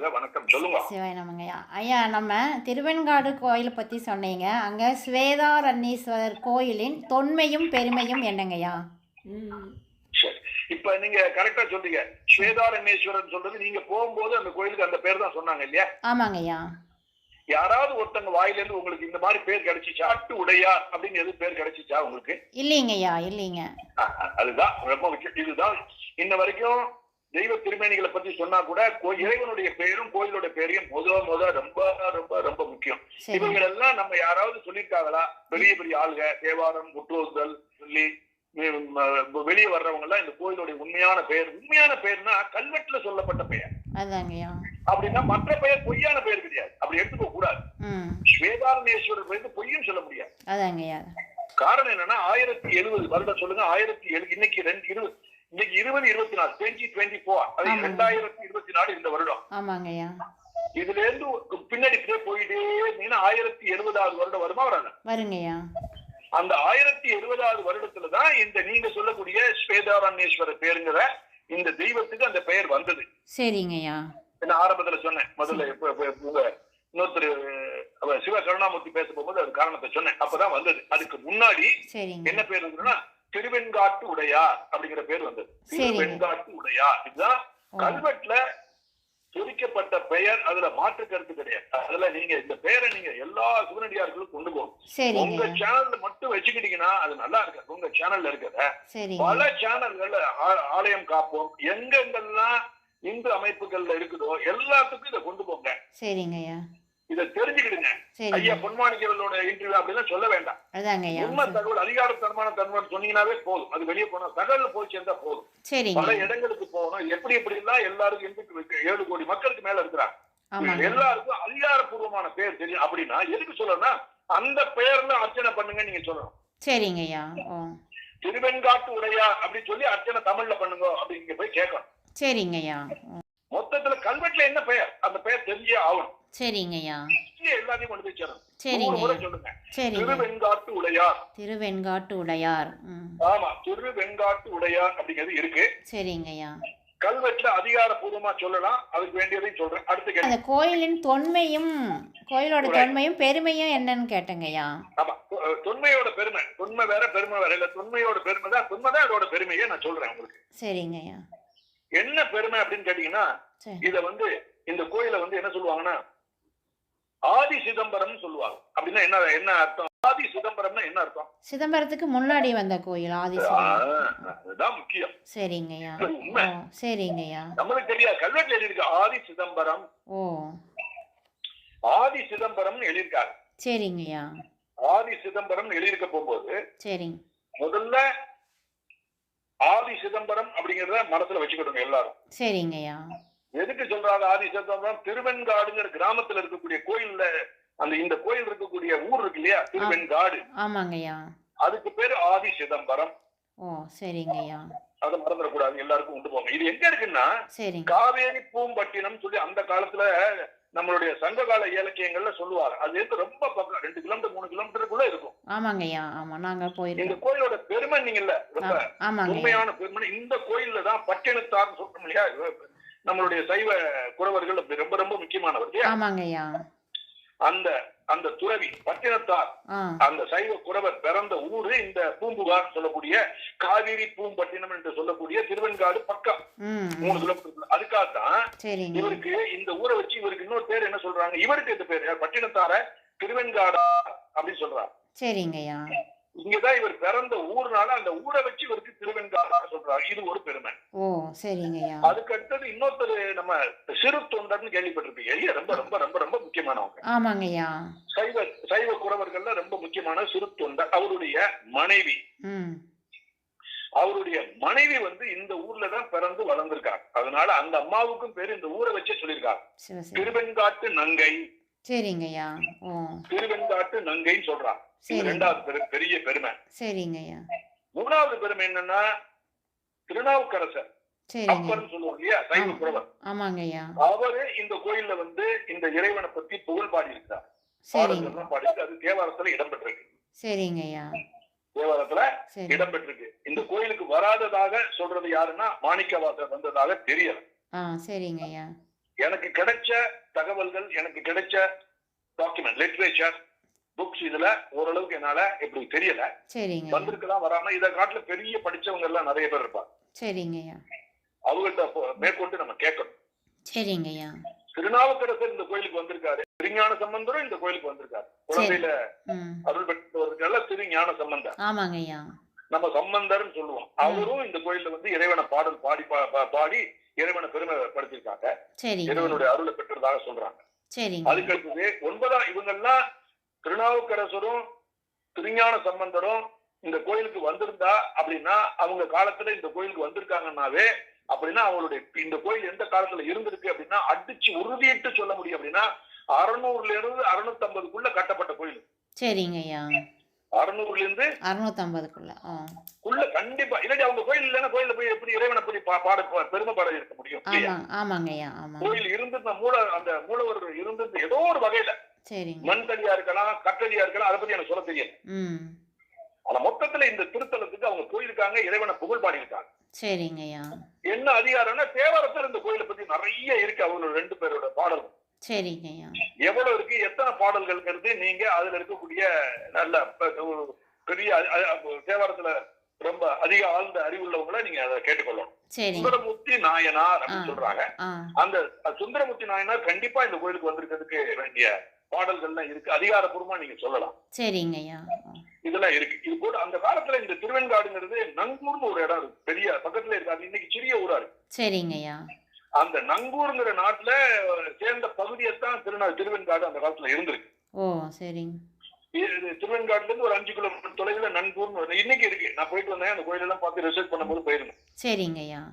வாழ்க வணக்கம். சொல்லுங்க. சிவாய் நமங்க ஐயா நம்ம திருவெண்காடு கோயிலை பற்றி சொன்னீங்க. அங்கே ஸ்வேதாரண்யேஸ்வரர் கோயிலின் தொன்மையும் பெருமையும் என்னங்கய்யா? சரி. இப்ப நீங்க கரெக்டா சொல்றீங்க. ஸ்வேதாரண்யேஸ்வரன் சொல்றது நீங்க போகும்போது அந்த கோயிலுக்கு அந்த பேர் தான் சொன்னாங்க இல்லையா? ஆமாங்கய்யா. யாராவது ஒருத்தங்க வாயில இருந்து உங்களுக்கு இந்த மாதிரி பேர் கிடைச்சிச்சா? அட்டு உடையார் அப்படின்னு எது பேர் கிடைச்சிச்சா உங்களுக்கு? இல்லைங்கய்யா இல்லைங்க. அதுதான் ரொம்ப முக்கியம். இதுதான் இன்ன வரைக்கும் தெய்வ திருமேனிகளை பத்தி சொன்னா கூட இறைவனுடைய பெயரும் கோயிலோட பெயரையும் முத முத ரொம்ப ரொம்ப ரொம்ப முக்கியம். இவங்க எல்லாம் நம்ம யாராவது சொல்லியிருக்காங்களா? பெரிய பெரிய ஆளுக தேவாரம் முற்றோதல் சொல்லி வெளியே வர்றவங்க எல்லாம் இந்த கோயிலுடைய உண்மையான பெயர் உண்மையான பெயர்னா கல்வெட்டுல சொல்லப்பட்ட பெயர். அப்படின்னா மற்ற பெயர் பொய்யான பெயர் கிடையாது. அப்படி எடுத்துக்க கூடாது. ம். ஸ்வேதாரணேஸ்வரர் வந்து பொய்யும் சொல்ல முடியாது. காரணம் என்னன்னா ஆயிரத்தி எழுபது வருடம் சொல்லுங்க ஆயிரத்தி எழு இன்னைக்கு ரெண்டு இருபது இன்னைக்கு இருபது இருபத்தி நாலு டுவெண்ட்டி டுவெண்ட்டி ஃபோர் அது. ரெண்டாயிரத்தி இருபத்தி நாலு இந்த வருடம். ஆமாங்கய்யா இதுல இருந்து பின்னாடி போயிட்டே இருந்தீங்கன்னா ஆயிரத்தி எழுபதாவது வருடம் வருமா வராது? வருங்கய்யா அந்த ஆயிரத்தி எழுபதாவது வருடத்துல தான் இந்த நீங்க சொல்லக்கூடிய ஸ்வேதாரண்யேஸ்வரர் பேருங்கிற இந்த தெய்வத்துக்கு அந்த பெயர் வந்தது. சரிங்கய்யா நான் ஆரம்பத்துல சொன்னேன் முதல்ல உங்க இன்னொருத்தர் சிவ கருணாமூர்த்தி பேச போகும்போது அது காரணத்தை சொன்னேன். அப்பதான் வந்தது. அதுக்கு முன்னாடி என்ன பேர் இருந்ததுன்னா திருவெண்காட்டு உடையார் அப்படிங்கிற பேர் வந்தது. திருவெண்காட்டு உடையார் இதுதான் கல்வெட்டுல பொறிக்கப்பட்ட பெயர் அதுல மாற்று கருத்து கிடையாது. அதுல நீங்க இந்த பெயரை நீங்க எல்லா சிவனடியார்களும் கொண்டு போகணும். உங்க சேனல்ல மட்டும் வச்சுக்கிட்டீங்கன்னா அது நல்லா இருக்காது. உங்க சேனல்ல இருக்கிறத பல சேனல்கள்ல ஆலயம் காப்போம். எங்கெங்கெல்லாம் இந்து அமைப்புகள்ல இருக்குதோ எல்லாத்துக்கும் இதை கொண்டு போங்க. சரிங்கய்யா. இதை தெரிஞ்சுக்கிடுங்க. ஐயா சரிங்க பொன்மாணிக்கவர்களோட இன்டர்வியூ அப்படிலாம் சொல்ல வேண்டாம். உண்மை தகவல் அதிகாரத்தனமான தகவல் சொன்னீங்கன்னாவே போதும். அது வெளியே போனா தகவல் போய் சேர்ந்தா போதும். சரிங்க. பல இடங்களுக்கு போகணும். எப்படி எப்படி எல்லாம் எல்லாருக்கும் இந்துக்கு. ஏழு கோடி மக்களுக்கு மேல இருக்கிறாங்க. எல்லாருக்கும் அதிகாரப்பூர்வமான பேர் தெரியும். அப்படின்னா எதுக்கு சொல்லணும்னா அந்த பெயர்ல அர்ச்சனை பண்ணுங்க நீங்க சொல்லணும். சரிங்கய்யா ஓ. திருவெண்காட்டு உடையார் அப்படின்னு சொல்லி அர்ச்சனை தமிழ்ல பண்ணுங்க அப்படின்னு போய் கேட்கணும். சரிங்கய்யா ஓ. மொத்தத்துல கல்வெட்டுல என்ன பெயர்? அந்த பெயர் தெரிஞ்சே ஆகணும். சரிங்கய்யா. எல்லாத்தையும் கொண்டு போய் சரிங்க. திருவெண்காட்டு உடையார். திருவெண்காட்டு உடையார். ஆமா திருவெண்காட்டு உடையார் அப்படிங்கிறது இருக்கு. சரிங்கய்யா. கல்வெட்டுல அதிகாரப்பூர்வமா சொல்லலாம். அதுக்கு வேண்டியதையும் சொல்றேன். அடுத்து அந்த கோயிலின் தொன்மையும் கோயிலோட தொன்மையும் பெருமையும் என்னன்னு கேட்டேங்கய்யா. ஆமா தொன்மையோட பெருமை. தொன்மை வேற பெருமை வேற. இல்ல தொன்மையோட பெருமை தான். தொன்மை தான் அதோட பெருமையை நான் சொல்றேன் உங்களுக்கு. சரிங்கய்யா. என்ன பெருமை அப்படின்னு கேட்டீங்கன்னா இத வந்து இந்த கோயிலை வந்து என்ன சொல்லுவாங்கன்னா ஆதி சிதம்பரம் சொல்லுவாங்க. அப்படின்னா என்ன என்ன அர்த்தம்? ஆதி சிதம்பரம்னா என்ன அர்த்தம்? சிதம்பரத்துக்கு முன்னாடி வந்த கோயில் ஆதி அதுதான் முக்கியம். சரிங்கய்யா சரிங்கய்யா நம்மளுக்கு தெரியாது. கல்வெட்டுல எழுதியிருக்கு ஆதி சிதம்பரம். ஓ. ஆதி சிதம்பரம் எழுதியிருக்காரு சரிங்கய்யா ஆதி சிதம்பரம் எழுதியிருக்க போகும்போது சரிங்க முதல்ல ஆதி சிதம்பரம் அப்படிங்கறத மனசுல வச்சுக்கிட்டோம் எல்லாரும். சரிங்கய்யா எதுக்கு சொல்றாங்க ஆதி சிதம்பரம் திருவெண்காடுங்கிற கிராமத்துல இருக்கக்கூடிய கோயில்ல அந்த இந்த கோயில் இருக்கக்கூடிய ஊர் இருக்கு இல்லையா? திருவெண்காடு. ஆமாங்கய்யா. அதுக்கு பேரு ஆதி சிதம்பரம். ஓ சரிங்கய்யா. அதை மறந்துடக்கூடாது எல்லாருக்கும் உண்டு போங்க. இது எங்க இருக்குன்னா காவேரி பூம்பட்டினம் சொல்லி அந்த காலத்துல நம்மளுடைய சங்ககால இலக்கியங்கள்ல சொல்லுவாங்க. அது வந்து ரொம்ப பக்கம் ரெண்டு கிலோமீட்டர் மூணு கிலோமீட்டருக்குள்ள இருக்கும். ஆமாங்கய்யா ஆமா நாங்க இந்த போயிருக்கோம் கோயிலோட பெருமை நீங்கல்ல ரொம்ப ஆ- ஆமாங்கய்யா. உண்மையான பெருமை. இந்த கோயில்ல தான் பட்டினத்தார்னு சொல்றோம் இல்லையா? நம்மளுடைய சைவ குறவர்கள் ரொம்ப ரொம்ப முக்கியமானவர் அந்த அந்த துறவி பட்டினத்தார் அந்த சைவ குறவர் பிறந்த ஊரு இந்த பூம்புகார் சொல்லக்கூடிய காவிரி பூம்பட்டினம் என்று சொல்லக்கூடிய திருவெண்காடு பக்கம். மூணு. கிலோமீட்டர். அதுக்காகத்தான் இவருக்கு இந்த ஊரை வச்சு இவருக்கு இன்னொரு பேர் என்ன சொல்றாங்க? இவருக்கு இந்த பேர்? பட்டினத்தார திருவெண்காடா அப்படின்னு சொல்றாங்க. சரிங்கய்யா. இங்கதான் இவர் பிறந்த ஊர்னால அந்த ஊரை வச்சு இவருக்கு திருவெண்காடா சொல்றாங்க. இது ஒரு பெருமை. ஓ சரிங்கய்யா. அதுக்கு அடுத்தது இன்னொருத்தர் நம்ம சிறு தொண்டர்னு கேள்விப்பட்டிருப்பீங்க. ஐயா ரொம்ப ரொம்ப ரொம்ப ரொம்ப முக்கியமானவங்க. ஆமாங்கய்யா. சைவ சைவ குறவர்கள்ல ரொம்ப முக்கியமான சிறு தொண்டர். அவருடைய மனைவி. அவருடைய மனைவி வந்து இந்த ஊர்ல தான் பிறந்து வளர்ந்திருக்காங்க. அதனால அந்த அம்மாவுக்கும் பேரு இந்த ஊரை வச்சே சொல்லியிருக்காங்க. திருவெண்காட்டு நங்கை சரிங்கய்யா. ஓ. திருவெண்காட்டு நங்கைன்னு சொல்றாங்க இது ரெண்டாவது பெரு- பெரிய பெருமை. சரிங்கய்யா. மூணாவது பெருமை என்னன்னா திருநாவுக்கரசர். அப்பர்னு சொல்லுவோம் இல்லையா? சைவ ஆமா. குறவர். ஆமாங்கய்யா. அவரு இந்த கோயில்ல வந்து இந்த இறைவனை பத்தி புகழ் பாடி இருக்கிறார் பாடிட்டு அது தேவாரத்துல இடம்பெற்றிருக்கு. சரிங்கய்யா. தேவாரத்துல இடம்பெற்றிருக்கு. இந்த கோயிலுக்கு வராததாக சொல்றது யாருன்னா மாணிக்கவாசர் வந்ததாக தெரியல. ஆ சரிங்கய்யா. எனக்கு கிடைச்ச தகவல்கள் எனக்கு கிடைச்ச டாக்குமெண்ட் லிட்ரேச்சர் புக்ஸ் இதுல ஓரளவுக்கு என்னால இப்படி தெரியல. வந்திருக்கலாம் வராம இதை காட்டுல பெரிய படிச்சவங்க எல்லாம் நிறைய பேர் இருப்பாங்க. சரிங்க ஐயா அவங்கள்ட்ட மேற்கொண்டு நம்ம கேட்கணும். சரிங்க ஐயா திருநாவுக்கரசர் இந்த கோயிலுக்கு வந்திருக்காரு. திருஞான சம்பந்தரும் இந்த கோயிலுக்கு வந்திருக்காரு. குழந்தையில அருள் பெற்றவர்கள் திருஞான சம்பந்தர். ஆமாங்க ஐயா நம்ம சம்பந்தர்னு சொல்லுவோம். அவரும் இந்த கோயில்ல வந்து இறைவனை பாடல் பாடி பாடி இறைவனை பெருமைப்படுத்திருக்காங்க இறைவனுடைய அருளை பெற்றதாக சொல்றாங்க. சரிங்க. அதுக்கு அடுத்தது ஒன்பதாம் இவங்கெல்லாம் திருநாவுக்கரசரும் திருஞான சம்பந்தரும் இந்த கோயிலுக்கு வந்திருந்தா அப்படின்னா அவங்க காலத்துல இந்த கோயிலுக்கு வந்திருக்காங்கன்னாவே அப்படின்னா அவங்களுடைய இந்த கோயில் எந்த காலத்துல இருந்திருக்கு அப்படின்னா அடிச்சு உறுதியிட்டு சொல்ல முடியும் அப்படின்னா அறுநூறுல இருந்து அறுநூத்தி ஐம்பதுக்குள்ள கட்டப்பட்ட கோயில். சரிங்க அறுநூறுல இருந்து அறுநூத்தம்பதுக்குள்ள ஆ. குள்ள கண்டிப்பா இல்லாட்டி அவங்க கோயில் இல்லைன்னா கோயில்ல போய் எப்படி இறைவனை எப்படி பா- பாட பெருமை பாட இருக்க முடியும் இல்லையா? ஆமாங்க ஆமாங்க ஐயா ஆமாங்க கோயில் இருந்திருந்த மூல அந்த மூலவர் இருந்திருந்த ஏதோ ஒரு வகையில. சரிங்க. மண்தடியா இருக்கலாம் கட்டடியா இருக்கலாம் அதை பத்தி எனக்கு சொல்ல தெரியல ஆனா மொத்தத்துல இந்த திருத்தலத்துக்கு அவங்க போயிருக்காங்க இறைவனை புகழ் பாடியிருக்காங்க. சரிங்க ஐயா. என்ன அதிகாரம்னா தேவாரத்தில் இந்த கோயிலை பத்தி நிறைய இருக்கு அவங்களோட ரெண்டு பேரோட பாடல் சரிங்க ஐயா எவ்வளவு இருக்கு எத்தனை பாடல்கள்ங்கிறது நீங்க அதுல இருக்கக்கூடிய நல்ல பெரிய தேவாரத்துல ரொம்ப அதிக ஆழ்ந்த அறிவுள்ளவங்களை நீங்க அதை கேட்டுக்கொள்ளணும். சுந்தரமூர்த்தி நாயனார் அப்படின்னு. சொல்றாங்க. அந்த சுந்தரமூர்த்தி நாயனார் கண்டிப்பா இந்த கோயிலுக்கு வந்திருக்கிறதுக்கு வேண்டிய பாடல்கள்லாம் இருக்கு. அதிகாரப்பூர்வமா நீங்க சொல்லலாம். சரிங்க ஐயா ஆ. இதெல்லாம் இருக்கு. இது கூட அந்த காலத்துல இந்த திருவெண்காடுங்கிறது நங்கூர்னு ஒரு இடம் இருக்கு. பெரிய பக்கத்துல இருக்கு. அது இன்னைக்கு சிறிய ஊரா இருக்கு. சரிங்க ஐயா அந்த நங்கூருங்கிற நாட்டுல சேர்ந்த பகுதியைத்தான் திருநா திருவெண்காடு அந்த காலத்துல இருந்திருக்கு. ஓ சரிங்க. திருவெண்காட்டுல இருந்து ஒரு அஞ்சு கிலோமீட்டர் தொலைவில் நன்கூர்னு ஒரு- இன்னைக்கு இருக்கு. நான் போயிட்டு வந்தேன். அந்த கோயிலெல்லாம் பார்த்து ரிசர்ச் பண்ணும்போது போயிருந்தேன். சரிங்க ஐயா.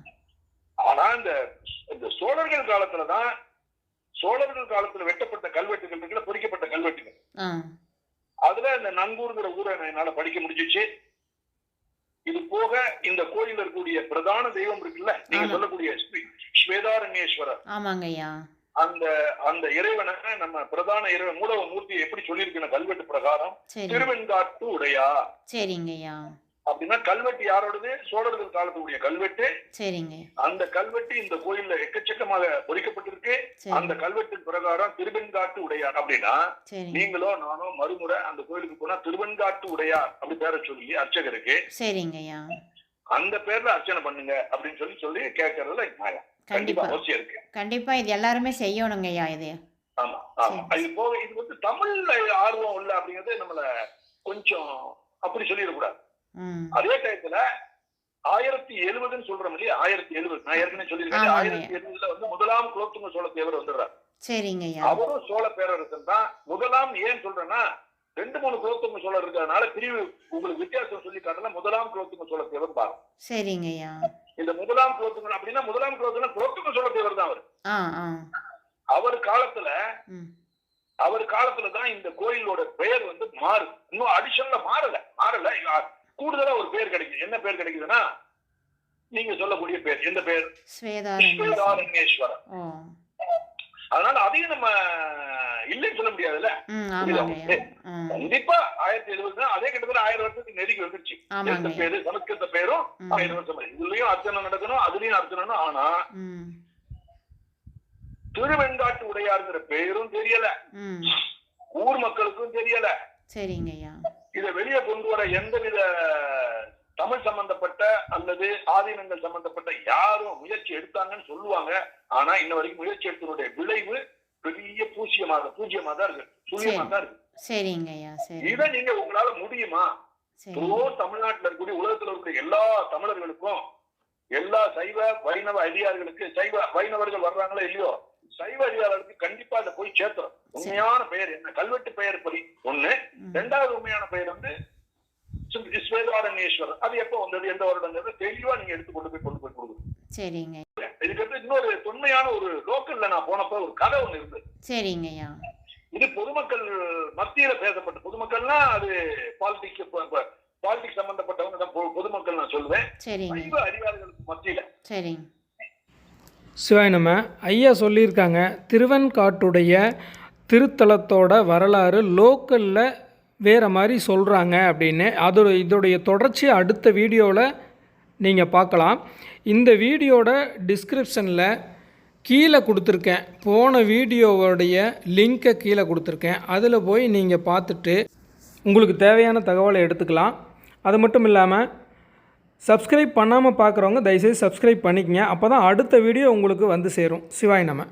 ஆனா இந்த இந்த சோழர்கள் காலத்துலதான் சோழர்கள் காலத்துல வெட்டப்பட்ட கல்வெட்டுகள் இருக்குல்ல பொறிக்கப்பட்ட கல்வெட்டுகள். அதுல இந்த நங்கூருங்கிற ஊரை என்னால படிக்க முடிஞ்சிச்சு. இது போக இந்த கோயில்ல இருக்கக்கூடிய பிரதான தெய்வம் இருக்குல்ல நீங்க. சொல்லக்கூடிய ஸ்ரீ ஸ்வேதாரண்யேஸ்வரர். ஆமாங்க ஐயா அந்த அந்த இறைவனை நம்ம பிரதான இறைவன் மூலவ மூர்த்தியை எப்படி சொல்லியிருக்கணும் கல்வெட்டு பிரகாரம் திருவெண்காட்டு உடையா? சரிங்க ஐயா அப்படின்னா கல்வெட்டு யாரோடது? சோழர்கள் காலத்துடைய கல்வெட்டு. சரிங்க. அந்த கல்வெட்டு இந்த கோயில்ல எக்கச்சக்கமாக பொறிக்கப்பட்டிருக்கு. அந்த சரி கல்வெட்டின் பிரகாரம் திருவெண்காட்டு உடையார் அப்படின்னா நீங்களோ நானோ மறுமுறை அந்த கோயிலுக்கு போனா திருவெண்காட்டு உடையார் அப்படி பேரை சொல்லி அர்ச்சகருக்கு சரிங்க ஐயா அந்த பேர்ல அர்ச்சனை பண்ணுங்க அப்படின்னு சொல்லி சொல்லி கேட்கறதுல நியாயம் கண்டிப்பா அவசியம் இருக்கு. கண்டிப்பா இது எல்லாருமே செய்யணுங்க ஐயா இது. ஆமா ஆமா. இது போக இது வந்து தமிழ்ல ஆர்வம் இல்ல அப்படிங்கறது நம்மள கொஞ்சம் அப்படி சொல்லிடக்கூடாது. அதே டயத்துல ஆயிரத்தி எழுபதுன்னு சொல்றோம் இல்லையா? ஆயிரத்தி எழுபது நான் ஏற்கனவே சொல்லியிருக்கேன். ஆயிரத்தி எழுபதுல வந்து முதலாம் குலோத்துங்க சோழ தேவர் வந்துடுறார். சரிங்க அவரும் சோழ பேரரசன் தான். முதலாம் ஏன் சொல்றேன்னா ரெண்டு மூணு குலோத்துங்க சோழர் இருக்கிறதுனால பிரிவு உங்களுக்கு வித்தியாசம் சொல்லி காட்டல. முதலாம் குலோத்துங்க சோழ தேவர் பாருங்க சரிங்க இந்த முதலாம் குலோத்துங்க அப்படின்னா முதலாம் குலோத்துங்க குலோத்துங்க சோழ தேவர் தான் அவர். அவர் காலத்துல அவர் காலத்துல தான் இந்த கோயிலோட பெயர் வந்து மாறுது. இன்னும் அடிஷனலா மாறல. மாறல. கூடுதலா ஒரு பேர் கிடைக்குது. என்ன பேர் கிடைக்குதுன்னா நீங்க சொல்லக்கூடிய பேர் எந்த பேர் ஸ்வேதாரண்யேஸ்வரர். அதனால அதையும் நம்ம இல்லைன்னு சொல்ல முடியாதுல்ல? கண்டிப்பா ஆயிரத்தி எழுபது அதே கிட்டத்தட்ட ஆயிரம் வருஷத்துக்கு நெருங்கி வந்துருச்சு. எந்த பேரு சமஸ்கிருத பேரும். ஆயிரம் வருஷம். இதுலயும் அர்ச்சனை நடக்கணும் அதுலயும் அர்ச்சனை ஆனா திருவெண்காட்டு உடையாருங்கிற பேரும் தெரியல. ஊர் மக்களுக்கும் தெரியல. சரிங்க இதை வெளியே கொண்டு வர எந்தவித தமிழ் சம்பந்தப்பட்ட அல்லது ஆதீனங்கள் சம்பந்தப்பட்ட யாரும் முயற்சி எடுத்தாங்கன்னு சொல்லுவாங்க. ஆனா இன்ன வரைக்கும் முயற்சி எடுத்தனுடைய விளைவு பெரிய பூஜ்யமாக பூஜ்யமா தான் இருக்கு. சூரியமா தான் இருக்கு. சரிங்க இதை நீங்க உங்களால முடியுமா? தமிழ்நாட்டுல இருக்கக்கூடிய உலகத்துல இருக்கக்கூடிய எல்லா தமிழர்களுக்கும் எல்லா சைவ வைணவ அடியார்களுக்கு சைவ வைணவர்கள் வர்றாங்களோ இல்லையோ? சைவ அடியார்களுக்கு கண்டிப்பா அதை போய் சேர்த்துறோம் உண்மையான பெயர் என்ன? கல்வெட்டு பெயர் படி. ஒண்ணு. ரெண்டாவது உண்மையான பெயர் வந்து ஸ்வேதாரண்யேஸ்வரர் அது எப்போ வந்தது? எந்த வருடங்கிறது தெளிவா நீங்க எடுத்து கொண்டு போய் கொண்டு போய் கொடுக்கணும் சரிங்க. இதுக்கு அடுத்து இன்னொரு தொன்மையான ஒரு லோக்கல்ல நான் போனப்ப ஒரு கதை ஒண்ணு இருந்தது சரிங்க ஐயா இது பொதுமக்கள் மத்தியில பேசப்பட்ட பொதுமக்கள்னா அது பாலிடிக்ஸ் பாலிடிக்ஸ் சம்பந்தப்பட்டவங்க தான் பொதுமக்கள் நான் சொல்லுவேன். சரிங்க. சைவ அதிகாரிகளுக்கு மத்தியில. சரிங்க சிவாய் நம்ம ஐயா சொல்லியிருக்காங்க திருவெண்காட்டுடைய திருத்தலத்தோட வரலாறு லோக்கலில் வேறு மாதிரி சொல்கிறாங்க அப்படின்னு. அதோட இதோடைய தொடர்ச்சி அடுத்த வீடியோவில் நீங்கள் பார்க்கலாம் இந்த வீடியோட டிஸ்கிரிப்ஷனில் கீழே கொடுத்துருக்கேன். போன வீடியோவோடைய லிங்க்கை கீழே கொடுத்துருக்கேன். அதில் போய் நீங்கள் பார்த்துட்டு உங்களுக்கு தேவையான தகவலை எடுத்துக்கலாம். அது மட்டும் இல்லாமல் சப்ஸ்கிரைப் பண்ணாமல் பார்க்குறவங்க தயவுசெய்து சப்ஸ்கிரைப் பண்ணிக்கங்க. அப்போ தான் அடுத்த வீடியோ உங்களுக்கு வந்து சேரும். சிவாய் நம்ம